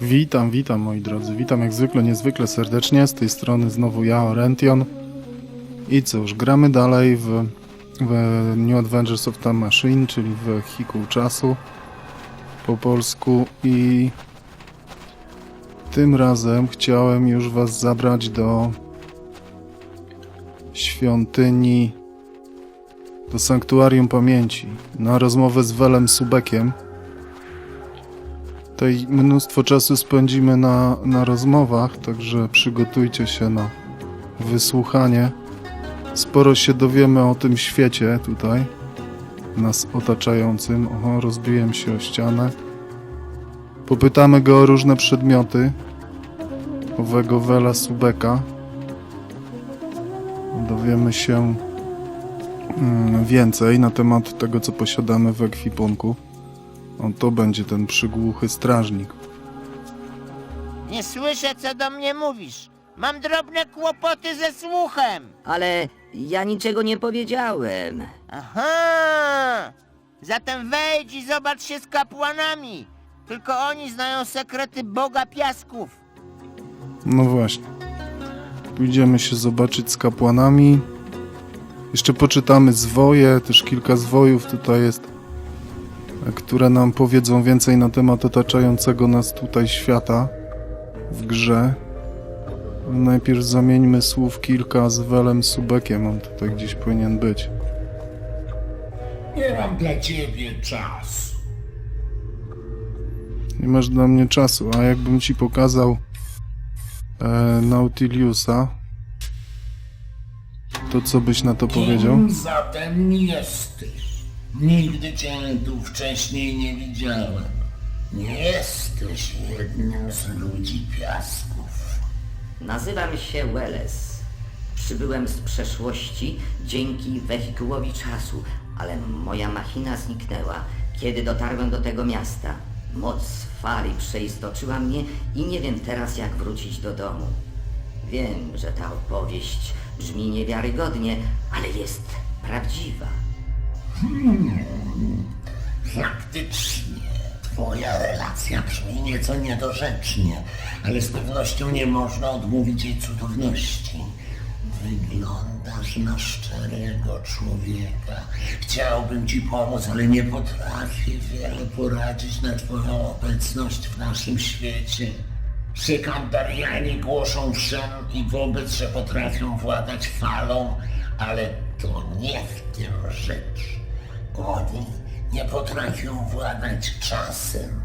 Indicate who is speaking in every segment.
Speaker 1: Witam, witam moi drodzy. Witam jak zwykle, niezwykle serdecznie. Z tej strony znowu ja, Orention. I cóż, gramy dalej w, w New Adventures of Time Machine, czyli w Wehikuł Czasu po polsku. I tym razem chciałem już Was zabrać do świątyni, do Sanktuarium Pamięci, na rozmowę z Welem Subekiem. Tutaj mnóstwo czasu spędzimy na, na rozmowach, także przygotujcie się na wysłuchanie. Sporo się dowiemy o tym świecie tutaj, nas otaczającym. Oho, rozbiłem się o ścianę. Popytamy go o różne przedmioty owego Wela Subeka. Dowiemy się mm, więcej na temat tego, co posiadamy w ekwipunku. On to będzie ten przygłuchy strażnik.
Speaker 2: Nie słyszę, co do mnie mówisz. Mam drobne kłopoty ze słuchem.
Speaker 3: Ale ja niczego nie powiedziałem.
Speaker 2: Aha! Zatem wejdź i zobacz się z kapłanami. Tylko oni znają sekrety Boga Piasków.
Speaker 1: No właśnie. Pójdziemy się zobaczyć z kapłanami. Jeszcze poczytamy zwoje, też kilka zwojów tutaj jest, e, które nam powiedzą więcej na temat otaczającego nas tutaj świata w grze. Najpierw zamieńmy słów kilka z Welem Subekiem, on tutaj gdzieś powinien być.
Speaker 4: Nie mam dla ciebie czasu.
Speaker 1: Nie masz dla mnie czasu, a jakbym ci pokazał e, Nautiliusa, to co byś na to powiedział?
Speaker 4: Kim zatem jesteś? Nigdy cię tu wcześniej nie widziałem. Nie jesteś jednym z ludzi piasków.
Speaker 3: Nazywam się Welles. Przybyłem z przeszłości dzięki wehikułowi czasu, ale moja machina zniknęła, kiedy dotarłem do tego miasta. Moc fali przeistoczyła mnie i nie wiem teraz, jak wrócić do domu. Wiem, że ta opowieść brzmi niewiarygodnie, ale jest prawdziwa.
Speaker 4: Faktycznie, twoja relacja brzmi nieco niedorzecznie, ale z pewnością nie można odmówić jej cudowności. Wyglądasz na szczerego człowieka. Chciałbym ci pomóc, ale nie potrafię wiele poradzić na twoją obecność w naszym świecie. Sekandarianie głoszą wszem i wobec, że potrafią władać falą, ale to nie w tym rzecz. Oni nie potrafią władać czasem.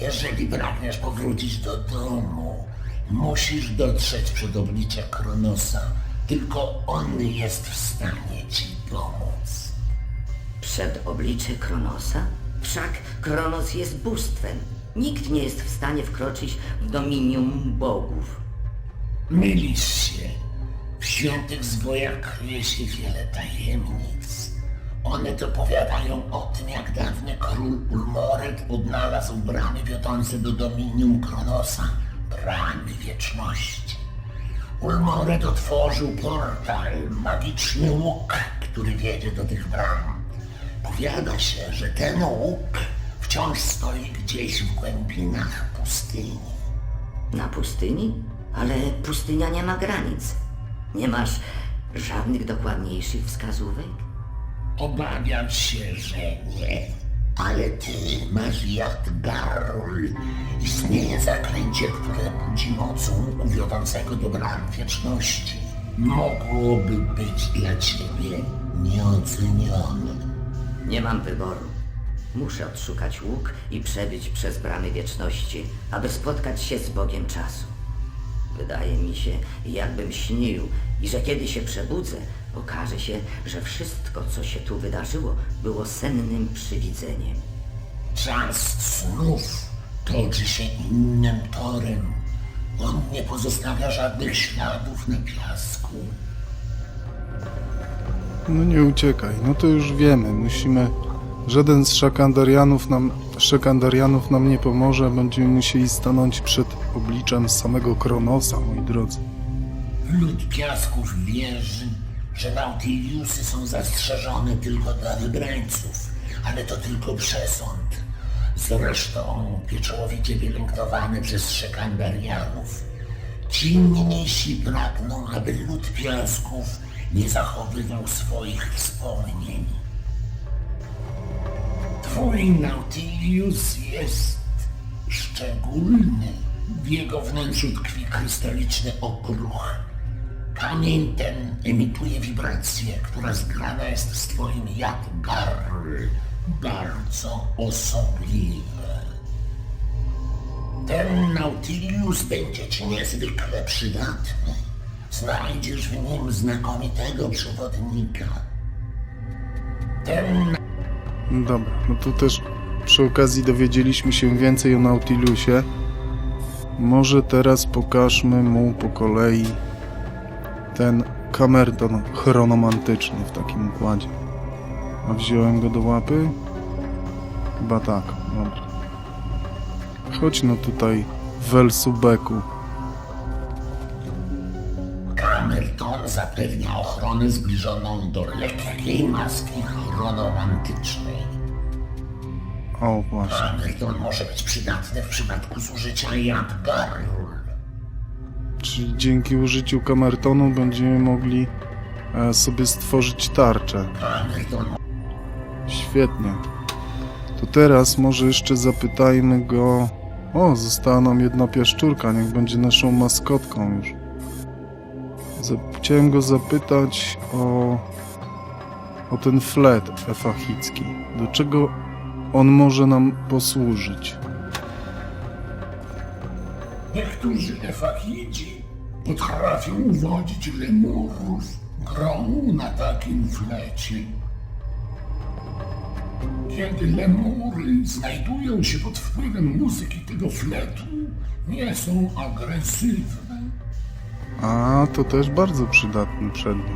Speaker 4: Jeżeli pragniesz powrócić do domu, musisz dotrzeć przed oblicze Kronosa. Tylko on jest w stanie ci pomóc.
Speaker 3: Przed oblicze Kronosa? Wszak Kronos jest bóstwem. Nikt nie jest w stanie wkroczyć w dominium bogów.
Speaker 4: Mylisz się. W świętych zwojach kryje się wiele tajemnic. One dopowiadają o tym, jak dawny król Ulmored odnalazł bramy wiodące do dominium Kronosa, bramy wieczności. Ulmored otworzył portal, magiczny łuk, który wiedzie do tych bram. Powiada się, że ten łuk wciąż stoi gdzieś w głębinach pustyni.
Speaker 3: Na pustyni? Ale pustynia nie ma granic. Nie masz żadnych dokładniejszych wskazówek?
Speaker 4: Obawiam się, że nie. Ale ty masz jad Garul. Istnieje zaklęcie, które budzi moc łuku wiodącego do bram wieczności. Mogłoby być dla ciebie nieocenione.
Speaker 3: Nie mam wyboru. Muszę odszukać łuk i przebyć przez bramy wieczności, aby spotkać się z Bogiem czasu. Wydaje mi się, jakbym śnił i że kiedy się przebudzę, okaże się, że wszystko, co się tu wydarzyło, było sennym przywidzeniem.
Speaker 4: Czas snów toczy się innym torem. On nie pozostawia żadnych śladów na piasku.
Speaker 1: No nie uciekaj, no to już wiemy. Musimy Żaden z szakandarianów nam, szakandarianów nam nie pomoże. Będziemy musieli stanąć przed obliczem samego Kronosa, moi drodzy.
Speaker 4: Lud piasków wierzy, że Nautiliusy są zastrzeżone tylko dla wybrańców, ale to tylko przesąd. Zresztą pieczołowicie pielęgnowane przez szekandarianów. Ci mniejsi pragną, aby lud piasków nie zachowywał swoich wspomnień. Twój Nautilius jest szczególny. W jego wnętrzu tkwi krystaliczny okruch. Kamień ten emituje wibrację, która zgrana jest z twoim Jadgarl. Bardzo osobliwe. Ten Nautilius będzie ci niezwykle przydatny. Znajdziesz w nim znakomitego przewodnika. Ten
Speaker 1: Dobra, no tu też przy okazji dowiedzieliśmy się więcej o Nautilusie. Może teraz pokażmy mu po kolei ten kamerton chronomantyczny w takim układzie. A wziąłem go do łapy? Chyba tak, dobra. Chodź no tutaj, Welsubeku.
Speaker 4: Zapewnia ochronę zbliżoną do lekkiej maski chronomantycznej.
Speaker 1: O, właśnie.
Speaker 4: Kamerton może być przydatny w przypadku zużycia Jadgarl.
Speaker 1: Czyli dzięki użyciu kamertonu będziemy mogli e, sobie stworzyć tarczę.
Speaker 4: Kamerton
Speaker 1: Świetnie. To teraz może jeszcze zapytajmy go. O, została nam jedna piaszczurka, niech będzie naszą maskotką już. Chciałem go zapytać o. o ten flet efachicki. Do czego on może nam posłużyć?
Speaker 4: Niektórzy efachidzi potrafią uwodzić lemurów grą na takim flecie. Kiedy lemury znajdują się pod wpływem muzyki tego fletu, nie są agresywne.
Speaker 1: A, to też bardzo przydatny przedmiot.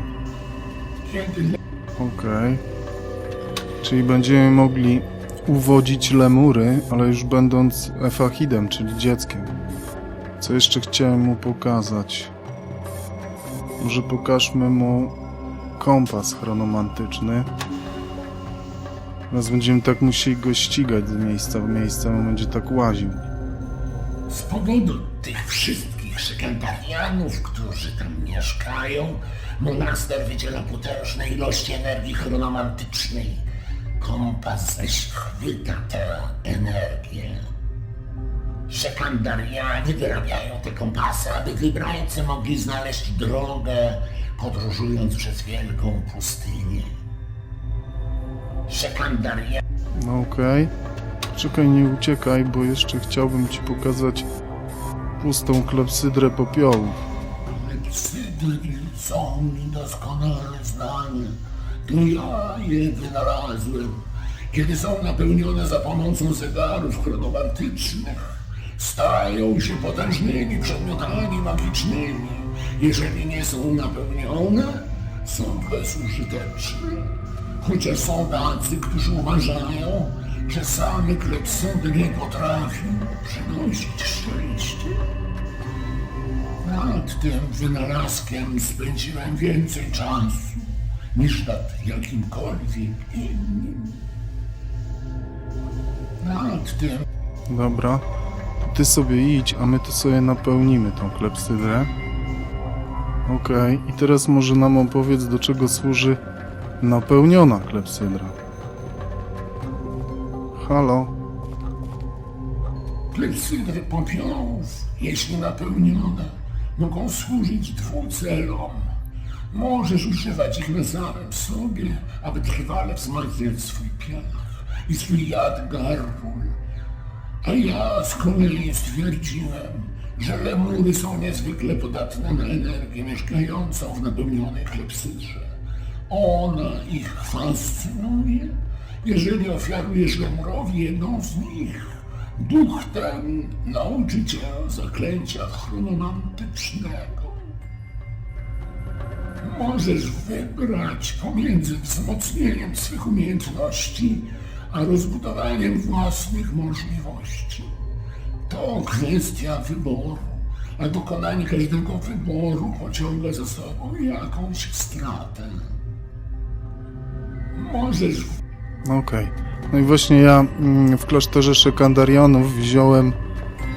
Speaker 1: Okej. Czyli będziemy mogli uwodzić lemury, ale już będąc efachidem, czyli dzieckiem. Co jeszcze chciałem mu pokazać? Może pokażmy mu kompas chronomantyczny. Teraz będziemy tak musieli go ścigać z miejsca w miejsce, on będzie tak łaził.
Speaker 4: z powodu tych wszystkich szekandarianów, którzy tam mieszkają, monaster wydziela potężne ilości energii chronomantycznej. Kompas zaś chwyta tę energię. Szekandarianie wyrabiają te kompasy, aby wybrańcy mogli znaleźć drogę, podróżując przez wielką pustynię. Szekandarianie
Speaker 1: No okej. Czekaj, nie uciekaj, bo jeszcze chciałbym ci pokazać pustą klepsydrę popiołów.
Speaker 4: Klepsydry są mi doskonale znane. To ja je wynalazłem. Kiedy są napełnione za pomocą zegarów chronomantycznych, stają się potężnymi przedmiotami magicznymi. Jeżeli nie są napełnione, są bezużyteczne. Chociaż są tacy, którzy uważają, że same klepsydry potrafią przynosić szczęście. Nad tym wynalazkiem spędziłem więcej czasu niż nad jakimkolwiek innym. Nad tym
Speaker 1: Dobra. Ty sobie idź, a my to sobie napełnimy tą klepsydrę. Okej, i teraz może nam opowiedz, do czego służy napełniona klepsydra. Halo?
Speaker 4: klepsydry popiołów, jeśli napełnione, mogą służyć dwóm celom. Możesz używać ich na samym sobie, aby trwale wzmacniać swój piach i swój jad garból. A ja z kolei stwierdziłem, że lemury są niezwykle podatne na energię mieszkającą w napełnionej klepsydrze. Ona ich fascynuje. Jeżeli ofiarujesz lemurowi jedną z nich, duch ten nauczy cię zaklęcia chronomantycznego. Możesz wybrać pomiędzy wzmocnieniem swych umiejętności a rozbudowaniem własnych możliwości. To kwestia wyboru, a dokonanie każdego wyboru pociąga za sobą jakąś stratę. Możesz
Speaker 1: Okej. No i właśnie ja mm, w klasztorze Szekandarionów wziąłem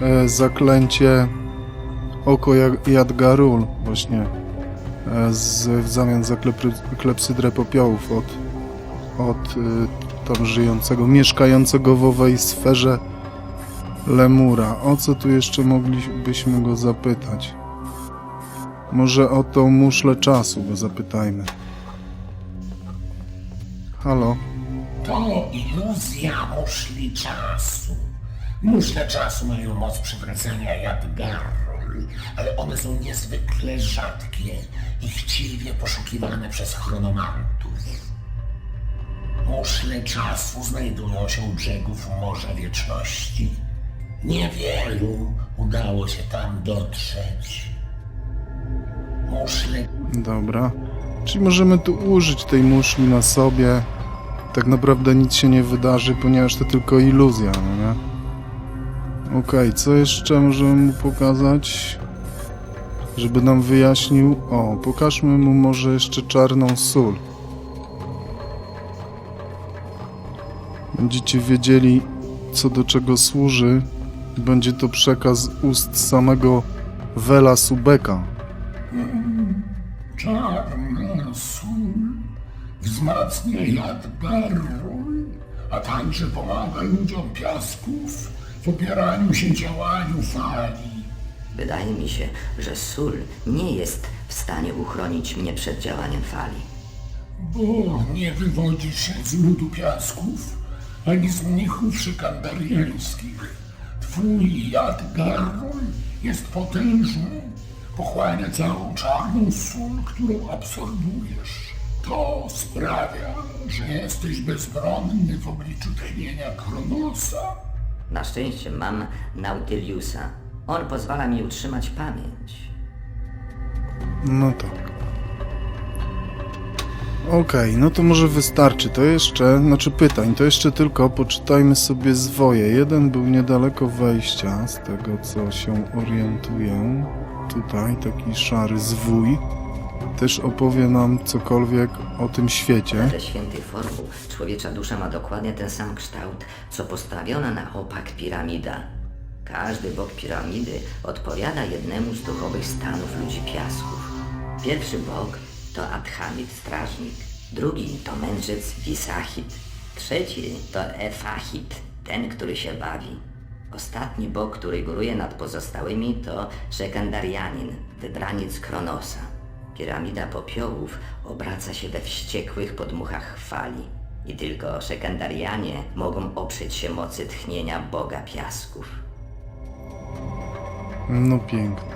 Speaker 1: e, zaklęcie Oko Jadgarul właśnie e, z, w zamian za klepsydrę popiołów od, od e, tam żyjącego, mieszkającego w owej sferze Lemura. O co tu jeszcze moglibyśmy go zapytać? Może o tą muszlę czasu go zapytajmy. Halo?
Speaker 4: To iluzja muszli czasu. Muszle czasu mają moc przywracania Jadgarul, ale one są niezwykle rzadkie i chciwie poszukiwane przez chronomantów. Muszle czasu znajdują się u brzegów Morza Wieczności. Niewielu udało się tam dotrzeć. Muszle
Speaker 1: Dobra. Czyli możemy tu użyć tej muszli na sobie. Tak naprawdę nic się nie wydarzy, ponieważ to tylko iluzja, no nie? Okej, co jeszcze możemy mu pokazać? Żeby nam wyjaśnił... O, pokażmy mu może jeszcze czarną sól. Będziecie wiedzieli, co do czego służy. Będzie to przekaz ust samego Vela Subeka.
Speaker 4: Czarna wzmacnia Jadgarul, a także pomaga ludziom piasków w opieraniu się działaniu fali.
Speaker 3: Wydaje mi się, że sól nie jest w stanie uchronić mnie przed działaniem fali.
Speaker 4: Bo nie wywodzi się z ludu piasków, ani z mnichów szykandariańskich. Twój Jadgarul jest potężny, pochłania całą czarną sól, którą absorbujesz. To sprawia, że jesteś bezbronny w obliczu tchnienia Kronosa.
Speaker 3: Na szczęście mam Nautiliusa. On pozwala mi utrzymać pamięć.
Speaker 1: No tak. Okej, no to może wystarczy. To jeszcze, znaczy pytań, to jeszcze tylko poczytajmy sobie zwoje. Jeden był niedaleko wejścia, z tego co się orientuję. Tutaj taki szary zwój. Też opowie nam cokolwiek o tym świecie.
Speaker 3: Wedle świętych formuł człowiecza dusza ma dokładnie ten sam kształt, co postawiona na opak piramida. Każdy bok piramidy odpowiada jednemu z duchowych stanów ludzi piasków. Pierwszy bok to Adhamit strażnik, drugi to mędrzec Wisachit, trzeci to Efachit, ten, który się bawi. Ostatni bok, który góruje nad pozostałymi to Szekandarianin, wybraniec Kronosa. Piramida popiołów obraca się we wściekłych podmuchach fali i tylko Szekandarianie mogą oprzeć się mocy tchnienia Boga Piasków.
Speaker 1: No pięknie.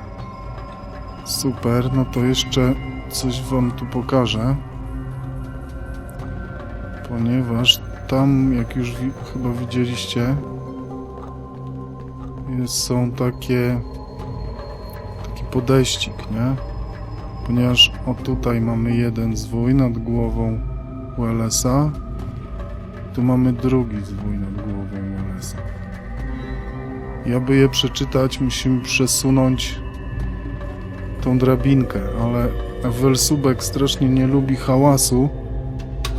Speaker 1: Super, no to jeszcze coś wam tu pokażę. Ponieważ tam, jak już wi- chyba widzieliście, są takie taki podejścik, nie? Ponieważ o tutaj mamy jeden zwój nad głową Wellesa, tu mamy drugi zwój nad głową Wellesa. I aby je przeczytać, musimy przesunąć tą drabinkę, ale Welsubek strasznie nie lubi hałasu,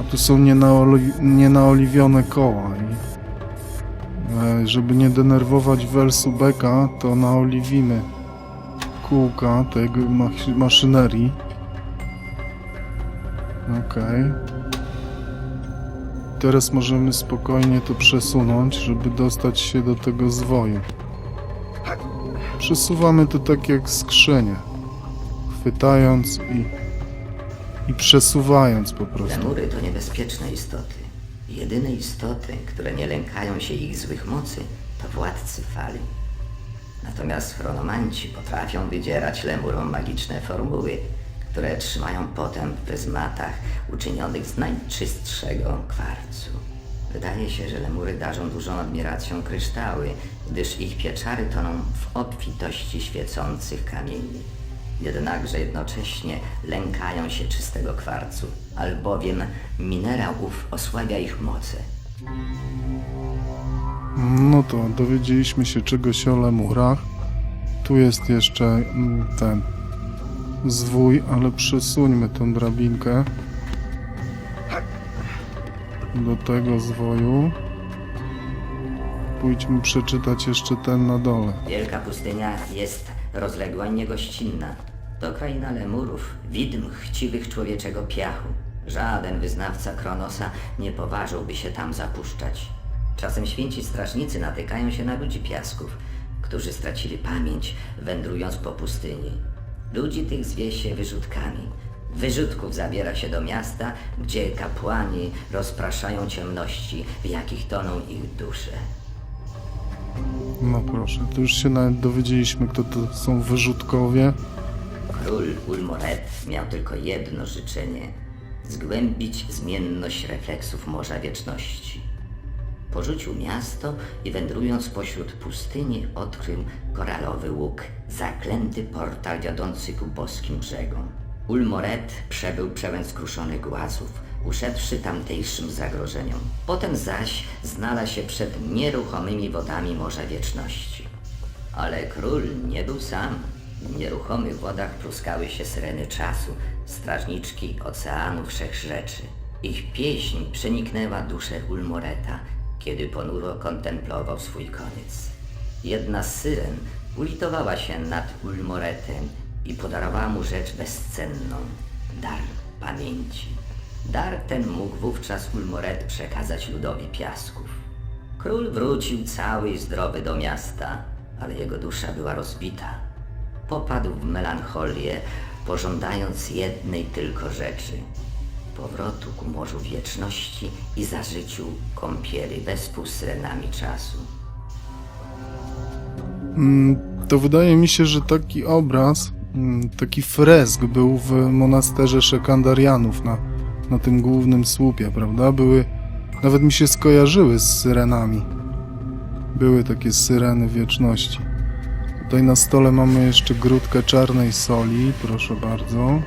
Speaker 1: a tu są nienaoli- nienaoliwione koła i e, żeby nie denerwować Welsubeka, to naoliwimy kółka mach- maszynerii. Okej. Teraz możemy spokojnie to przesunąć, żeby dostać się do tego zwoju. Przesuwamy to tak jak skrzynię. Chwytając i, i przesuwając po prostu.
Speaker 3: Lemury to niebezpieczne istoty. Jedyne istoty, które nie lękają się ich złych mocy, to władcy fali. Natomiast chronomanci potrafią wydzierać lemurom magiczne formuły, które trzymają potem w pryzmatach uczynionych z najczystszego kwarcu. Wydaje się, że lemury darzą dużą admiracją kryształy, gdyż ich pieczary toną w obfitości świecących kamieni. Jednakże jednocześnie lękają się czystego kwarcu, albowiem minerał ów osłabia ich moce,
Speaker 1: No to dowiedzieliśmy się czegoś o lemurach. Tu jest jeszcze mm, ten zwój, ale przesuńmy tę drabinkę do tego zwoju. Pójdźmy przeczytać jeszcze ten na dole.
Speaker 3: Wielka pustynia jest rozległa i niegościnna. To kraina lemurów, widm chciwych człowieczego piachu. Żaden wyznawca Kronosa nie poważyłby się tam zapuszczać. Czasem święci strażnicy natykają się na ludzi piasków, którzy stracili pamięć, wędrując po pustyni. Ludzi tych zwie się wyrzutkami. Wyrzutków zabiera się do miasta, gdzie kapłani rozpraszają ciemności, w jakich toną ich dusze.
Speaker 1: No proszę, tu już się nawet dowiedzieliśmy, kto to są wyrzutkowie.
Speaker 3: Król Ulmoret miał tylko jedno życzenie zgłębić zmienność refleksów Morza Wieczności. Porzucił miasto i wędrując pośród pustyni odkrył koralowy łuk, zaklęty portal wiodący ku boskim brzegom. Ulmoret przebył pełen skruszony głazów, uszedłszy tamtejszym zagrożeniom. Potem zaś znalazł się przed nieruchomymi wodami Morza Wieczności. Ale król nie był sam. W nieruchomych wodach pluskały się syreny czasu, strażniczki oceanu wszechrzeczy. Ich pieśń przeniknęła duszę Ulmoreta, kiedy ponuro kontemplował swój koniec. Jedna z syren ulitowała się nad Ulmoretem i podarowała mu rzecz bezcenną dar pamięci. Dar ten mógł wówczas Ulmoret przekazać ludowi piasków. Król wrócił cały i zdrowy do miasta, ale jego dusza była rozbita. Popadł w melancholię, pożądając jednej tylko rzeczy powrotu ku morzu wieczności i zażyciu kąpieli wespół z czasu.
Speaker 1: To wydaje mi się, że taki obraz, mm, taki fresk był w monasterze Szekandarianów na, na tym głównym słupie, prawda? Były, nawet mi się skojarzyły z syrenami. Były takie syreny wieczności. Tutaj na stole mamy jeszcze grudkę czarnej soli, proszę bardzo.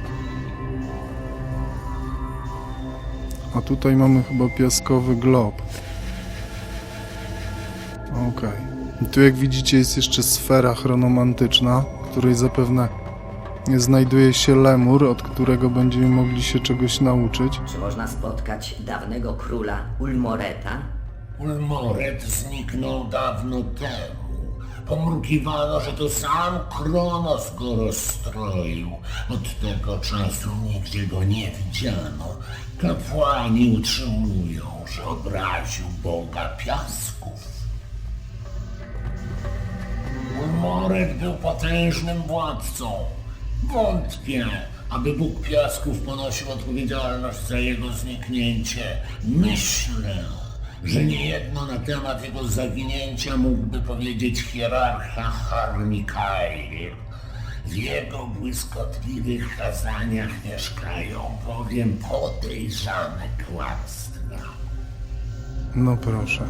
Speaker 1: A tutaj mamy chyba piaskowy glob. Okej. I tu jak widzicie jest jeszcze sfera chronomantyczna, w której zapewne znajduje się lemur, od którego będziemy mogli się czegoś nauczyć.
Speaker 3: Czy można spotkać dawnego króla Ulmoreta?
Speaker 4: Ulmoret zniknął dawno temu. Pomrukiwano, że to sam Kronos go rozstroił. Od tego czasu nigdzie go nie widziano. Kapłani utrzymują, że obraził Boga Piasków. Ulmoret był potężnym władcą. Wątpię, aby Bóg Piasków ponosił odpowiedzialność za jego zniknięcie. Myślę, że niejedno na temat jego zaginięcia mógłby powiedzieć hierarcha Harmikail. W jego błyskotliwych kazaniach mieszkają bowiem podejrzane kłamstwa.
Speaker 1: No proszę.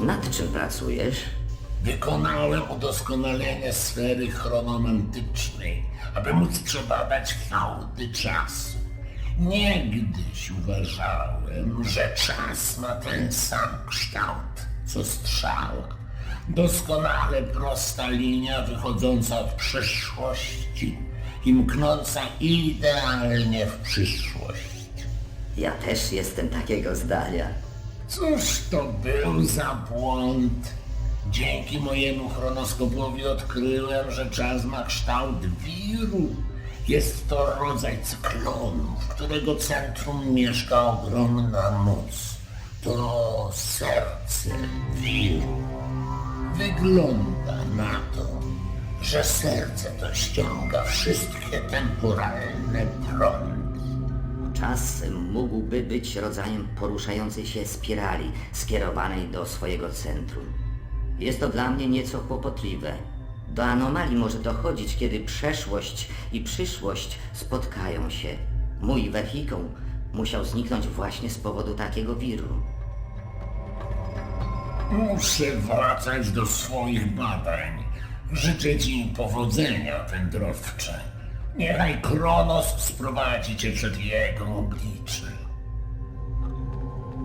Speaker 3: Nad czym pracujesz?
Speaker 4: Wykonałem udoskonalenie sfery chronomantycznej, aby móc przebadać fałdy czasu. Niegdyś uważałem, że czas ma ten sam kształt, co strzała. Doskonale prosta linia wychodząca od przeszłości i mknąca idealnie w przyszłość.
Speaker 3: Ja też jestem takiego zdania.
Speaker 4: Cóż to był za błąd? Dzięki mojemu chronoskopowi odkryłem, że czas ma kształt wiru. Jest to rodzaj cyklonu, w którego centrum mieszka ogromna moc. To serce wiru. Wygląda na to, że serce to ściąga wszystkie temporalne prądy.
Speaker 3: Czas mógłby być rodzajem poruszającej się spirali skierowanej do swojego centrum. Jest to dla mnie nieco kłopotliwe. Do anomalii może dochodzić, kiedy przeszłość i przyszłość spotkają się. Mój wehikuł musiał zniknąć właśnie z powodu takiego wiru.
Speaker 4: Muszę wracać do swoich badań. Życzę ci powodzenia, wędrowcze. Niechaj Kronos sprowadzi cię przed jego oblicze.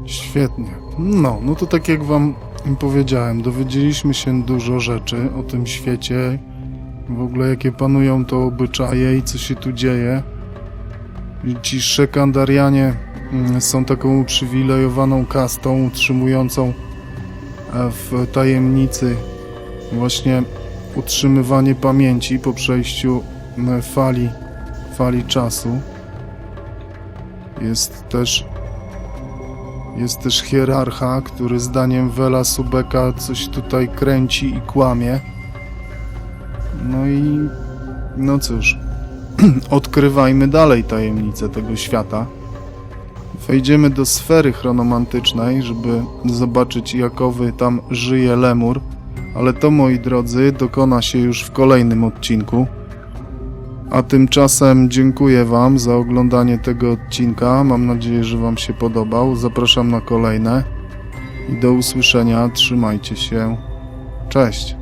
Speaker 1: Świetnie. No, no to tak jak wam powiedziałem, dowiedzieliśmy się dużo rzeczy o tym świecie, w ogóle jakie panują to obyczaje i co się tu dzieje. Ci szekandarianie mm, są taką uprzywilejowaną kastą utrzymującą e, w tajemnicy właśnie utrzymywanie pamięci po przejściu m, fali, fali czasu. Jest też jest też hierarcha, który zdaniem Wela Subeka coś tutaj kręci i kłamie. No i no cóż, odkrywajmy dalej tajemnice tego świata. Wejdziemy do sfery chronomantycznej, żeby zobaczyć jakowy tam żyje lemur, ale to moi drodzy dokona się już w kolejnym odcinku. A tymczasem dziękuję Wam za oglądanie tego odcinka. Mam nadzieję, że Wam się podobał. Zapraszam na kolejne i do usłyszenia. Trzymajcie się. Cześć.